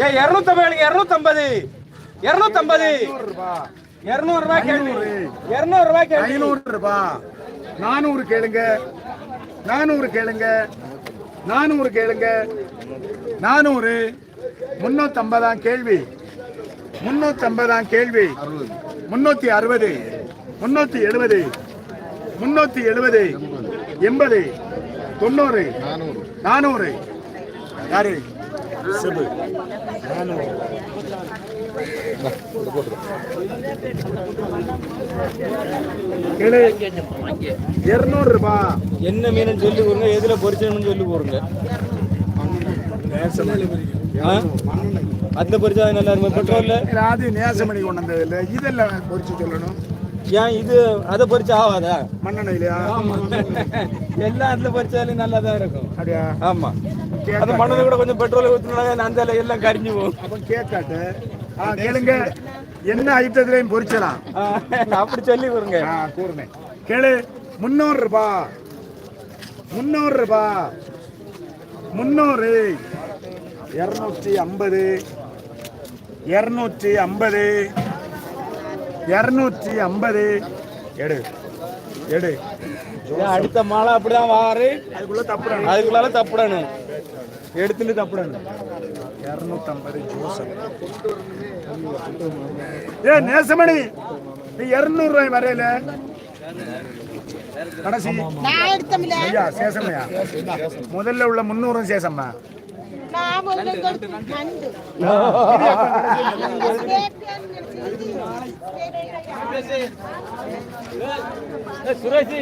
ஏ இருநூத்தம்பது இருநூத்தம்பது. இருநூத்தம்பது. இருநூறு ரூபாய் கேள்வி. இருநூறு ரூபாய் கேள்வி. ஐநூறு ரூபாய் நானூறு கேளுங்க. நானூறு கேளுங்க. நானூறு கேளுங்க. நானூறு. முன்னூத்தம்பதாம் கேள்வி. முன்னூத்தம்பதாம் கேள்வி. முன்னூத்தி அறுபது. முன்னூத்தி எழுபது. முன்னூத்தி எழுபது. எண்பது. தொண்ணூறு. நானூறு. யாரு? சிபு. நானூறு கேளு. இருநூறு ரூபாய் என்ன மீன் சொல்லி கொடுங்க எதுல பொரிச்சணும்னு சொல்லி கொடுங்க. ஆ? அந்த பொரிச்சா நல்லா இருக்கும்? பெட்ரோல்ல? அது நேசமணி கொண்டு வந்தது இல்லை இதெல்லாம் பொறிச்சு சொல்லணும். ஏன் இது அதை பொரிச்சா ஆகாதா? மண்ணெண்ணெயிலையா? ஆமா. எல்லா இடத்துல பொரிச்சாலும் நல்லா தான் இருக்கும். அப்படியா? ஆமா. அந்த மண்ணில் கூட கொஞ்சம் பெட்ரோல் ஊற்றினா அந்த எல்லாம் கரிஞ்சு போகும். அப்ப கேட்காட்டு ஆ கேளுங்க. என்ன ஐட்டத்திலையும் பொரிச்சலாம். ஆ, அப்படி சொல்லி கொடுங்க. கூறுனேன் கேளு. முன்னூறு ரூபாய் முன்னூறு ரூபாய் முன்னூறு இரநூத்தி ஐம்பது. இரநூத்தி ஐம்பது. இரநூத்தி ஐம்பது. எடு. எடு. அடுத்த மழை அப்படிதான் வாரு. அதுக்குள்ள தப்பு அதுக்குள்ளால தப்பிடணும். ఏడుతుంది తప్పుడండి இரநூத்தம்பது ஜூசப். ஏ நேசமணி நீ இரநூறுவாய் வரையில. கடைசி. ஐயா சேசம்மையா? முதல்ல உள்ள முன்னூறும் சேசம்மா. சுரேஷ்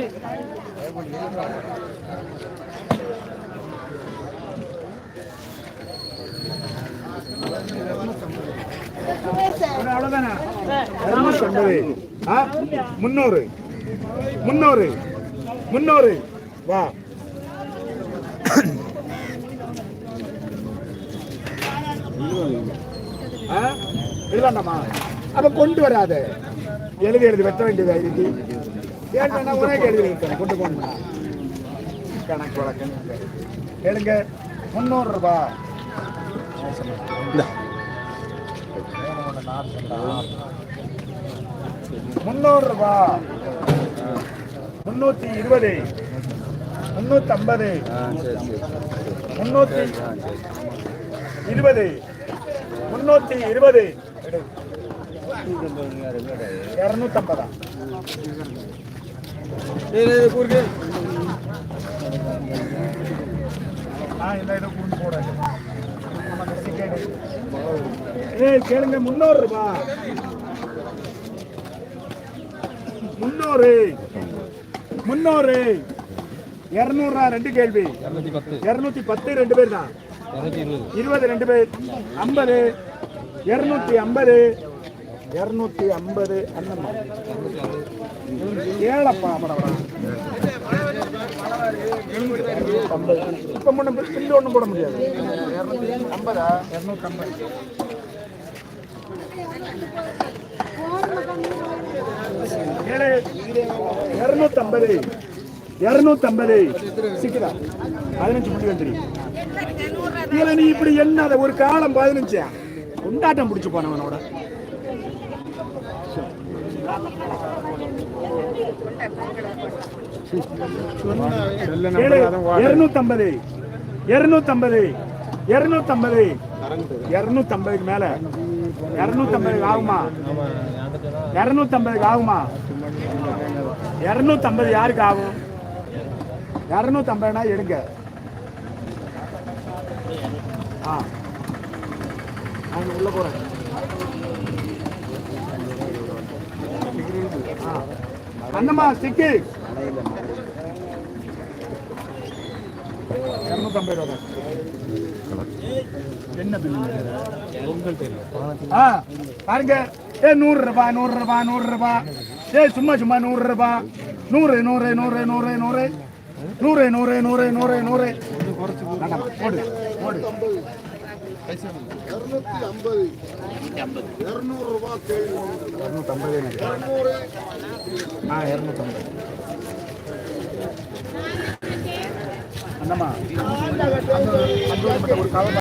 முன்னூறு முன்னூறு முன்னூறு வா. ஆ? எழுதாண்டாமா? அப்ப கொண்டு வராத. எழுதி எழுதி வெட்ட வேண்டியதா இருக்கு? கேட்டா ஒரே எழுதி வைக்கிறேன் கொண்டு போனா கணக்கு வழக்கு. கேளுங்க. முந்நூறு ரூபாய் முந்நூறு ரூபாய் முன்னூத்தி இருபது. முன்னூத்தி ஐம்பது முன்னூத்தி இருபது. முன்னூத்தி இருபது. இருநூத்தி ஐம்பதா ஆ இந்த இதை கொண்டு போட ஏய் கேளுங்க முன்னூறு ரூபாய் முன்னூறு முன்னூறு இருநூறுவா ரெண்டு கேள்வி. இருநூத்தி பத்து. ரெண்டு பேர் தான். இருபது. ரெண்டு பேர். ஐம்பது. இருநூத்தி ஐம்பது. இருநூத்தி ஐம்பது. அண்ணம்மா ஏழப்பா படவா இப்ப முன்ன பில்லு ஒண்ணும் போட முடியாது. ஐம்பதா? இருநூத்தி ஐம்பது ஏழு இருநூத்தம்பது. இருநூத்தம்பது. சிக்குதா? பதினஞ்சு புள்ளி வந்துரு இதுல நீ இப்படி என்ன ஒரு காலம் பதினஞ்சா? கொண்டாட்டம் பிடிச்சு போனவனோட இருநூத்தம்பது. இருநூத்தம்பது. இருநூத்தம்பது. இருநூத்தம்பதுக்கு மேல. இருநூத்தம்பதுக்கு ஆகுமா? இரநூத்தம்பதுக்கு ஆகுமா? இரநூத்தம்பது யாருக்கு ஆகும்? இரநூத்தம்பதுனா எடுங்க. ஆ. உள்ள போறேன். ஆ. அண்ணம்மா ஸ்டிக்கு இரநூத்தம்பது ரூபா தான். என்ன பில் ஆ பாருங்க. ஏ நூறு ரூபா நூறு ரூபா நூறு ரூபா ஏ சும்மா சும்மா நூறு ரூபா நூறு நூறு நூறு நூறு நூறு. நூறு நூறு நூறு நூறு நூறு. குறைச்சி போடு. போடு இரநூத்தம்பது. ஆ இரநூத்தம்பது. என்னம்மா